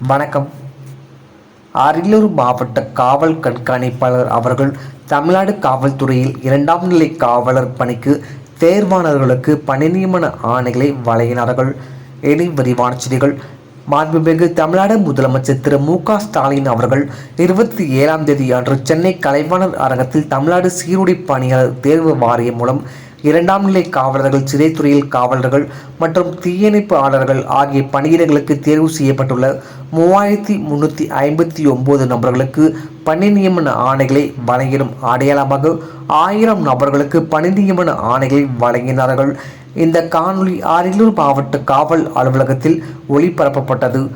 வணக்கம். அரியலூர் மாவட்ட காவல் கண்காணிப்பாளர் அவர்கள் தமிழ்நாடு காவல்துறையில் இரண்டாம் நிலை காவலர் பணிக்கு தேர்வானவர்களுக்கு பணி நியமன ஆணைகளை வழங்கினார்கள். இனி விரிவான செய்திகள். மாண்புமிகு தமிழ்நாடு முதலமைச்சர் திரு மு க ஸ்டாலின் அவர்கள் இருபத்தி ஏழாம் தேதி அன்று சென்னை கலைவாணர் அரங்கத்தில் தமிழ்நாடு சீருடை பணியாளர் தேர்வு வாரியம் மூலம் இரண்டாம் நிலை காவலர்கள் சிறைத்துறையில் காவலர்கள் மற்றும் தீயணைப்பாளர்கள் ஆகிய பணியிடங்களுக்கு தேர்வு செய்யப்பட்டுள்ள மூவாயிரத்தி முன்னூற்றி ஐம்பத்தி ஒம்பது நபர்களுக்கு பணி நியமன ஆணைகளை வழங்கிடும் அடையாளமாக ஆயிரம் நபர்களுக்கு பணி நியமன ஆணைகளை வழங்கினார்கள். இந்த காணொளி அரியலூர் மாவட்ட காவல் அலுவலகத்தில் ஒளிபரப்பப்பட்டது.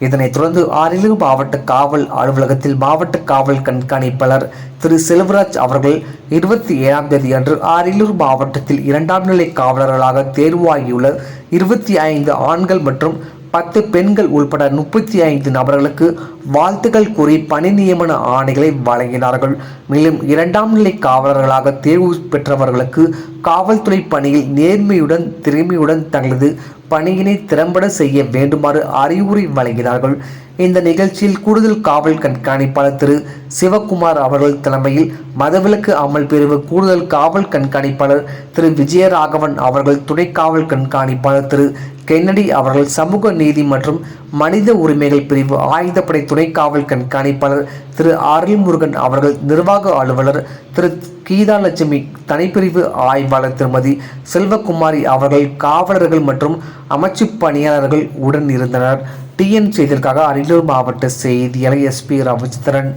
இதனைத் தொடர்ந்து அரியலூர் மாவட்ட காவல் அலுவலகத்தில் மாவட்ட காவல் கண்காணிப்பாளர் திரு செல்வராஜ் அவர்கள் இருபத்தி ஏழாம் தேதி அன்று அரியலூர் மாவட்டத்தில் இரண்டாம் நிலை காவலர்களாக தேர்வாகியுள்ள இருபத்தி ஐந்து ஆண்கள் மற்றும் பத்து பெண்கள் உள்பட முப்பத்தி ஐந்து நபர்களுக்கு வாழ்த்துக்கள் கூறி பணி நியமன ஆணைகளை வழங்கினார்கள். மேலும் இரண்டாம் நிலை காவலர்களாக தேர்வு பெற்றவர்களுக்கு காவல்துறை பணியில் நேர்மையுடன் திறமையுடன் தங்களது பணியினை திறம்பட செய்ய வேண்டுமாறு அறிவுரை வழங்கினார்கள். இந்த நிகழ்ச்சியில் கூடுதல் காவல் கண்காணிப்பாளர் திரு. சிவகுமார் அவர்கள் தலைமையில் மதவிலக்கு அமல் பிரிவு கூடுதல் காவல் கண்காணிப்பாளர் திரு. விஜயராகவன் அவர்கள் துணை காவல் கண்காணிப்பாளர் திரு. கென்னடி அவர்கள் சமூக நீதி மற்றும் மனித உரிமைகள் பிரிவு ஆயுதப்படை துணை காவல் கண்காணிப்பாளர் திரு. அருள்முருகன் அவர்கள் நிர்வாக அலுவலர் திரு. கீதா லட்சுமி தனிப்பிரிவு ஆய்வாளர் திருமதி செல்வகுமாரி அவர்கள் காவலர்கள் மற்றும் அமைச்சு பணியாளர்கள் உடன் இருந்தனர். டிஎன் செய்திற்காக அரியலூர் மாவட்ட செய்தியாளர் எஸ்பி ரவிச்சந்திரன்.